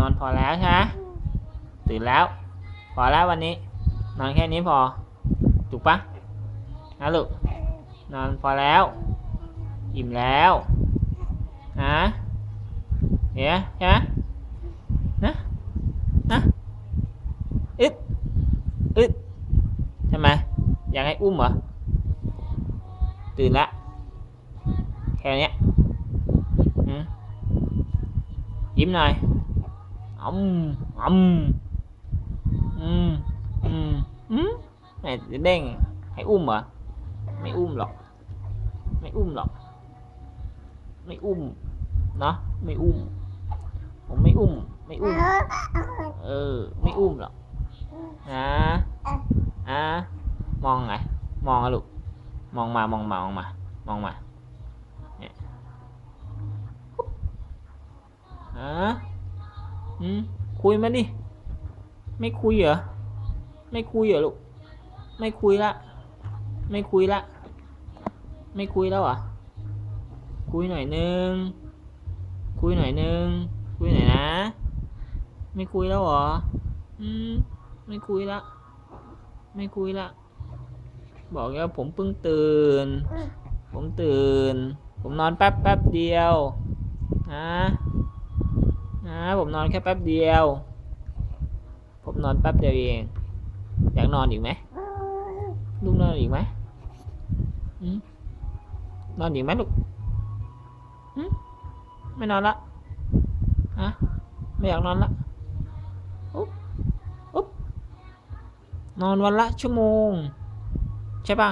นอนพอแล้วใช่ไหมตื่นแล้ว พอแล้ววันนี้ นอนแค่นี้พอ ถูกปะนะลูก นอนพอแล้ว อิ่มแล้วนะเนี่ยใช่ไหมนะนะอึดอึดทำไมอยากให้อุ้มเหรอ ตื่นละ แค่เนี้ยอืมยิ้มหน่อย ầm ầm ừm ừm ừm mày đen mày um à? Mày um lọc mày um lọc mày um. Nó mày um. Ủa, mày um mày um. Ừ mày um lọc à à mòn này mong à luôn. Mòn mà mong mà mong mà. Mong mà. Yeah. คุยมาดิ ไม่คุยเหรอ ไม่คุยเหรอลูก ไม่คุยละ ไม่คุยละ ไม่คุยแล้วอะ คุยหน่อยนึง คุยหน่อยนึง คุยหน่อยนะ ไม่คุยแล้วเหรอ อืม ไม่คุยละ ไม่คุยละ บอกแล้วผมเพิ่งตื่น ผมตื่น ผมนอนแป๊บแป๊บเดียวนะ นะผมนอนแค่แป๊บเดียว ผมนอนแป๊บเดียวเอง อยากนอนอีกไหมลูกนอนอีกไหมอนอนอีกไหมลูกไม่นอนละฮะไม่อยากนอนละอุ๊บอุ๊บนอนวันละชั่วโมง ใช่ปะ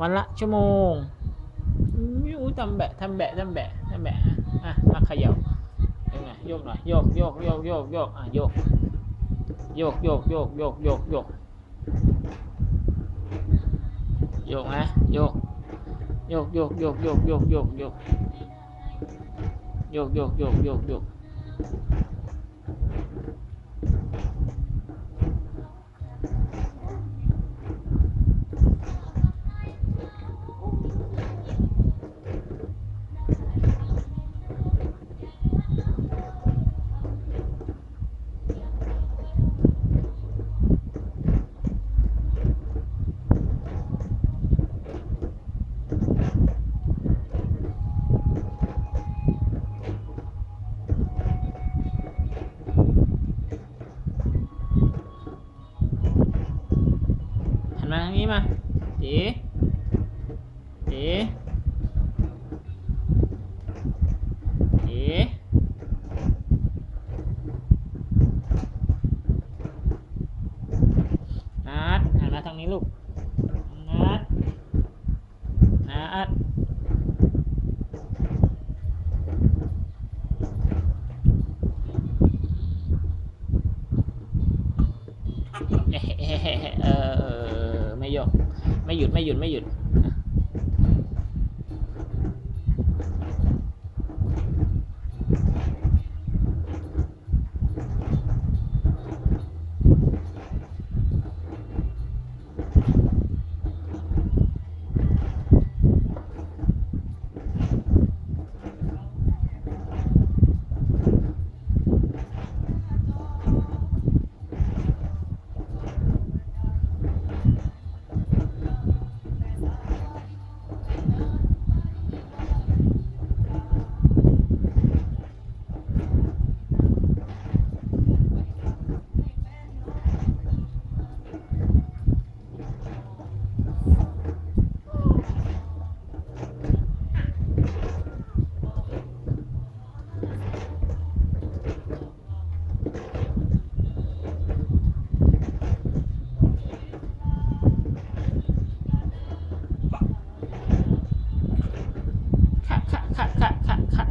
วันละชั่วโมงอืมอุ้ทำแบะทำแบะทำแบะทำแบะอะอะมาเขย่า ยังไงโยกหน่อยโยกโยกโยกโยกโยกอะโยกโยกโยกโยกโยกโยกโยกโยกนะโยกโยกโยกโยกโยกโยกโยกโยกโยกโยกโยกโยกาทางนี้มาจีจีจีนัดหันมาทางนี้ลูกนัดนัด เออไม่ยุดไม่หยุดไม่หยุดไม่หยุด ค่ะค่ะค่ะค่ะ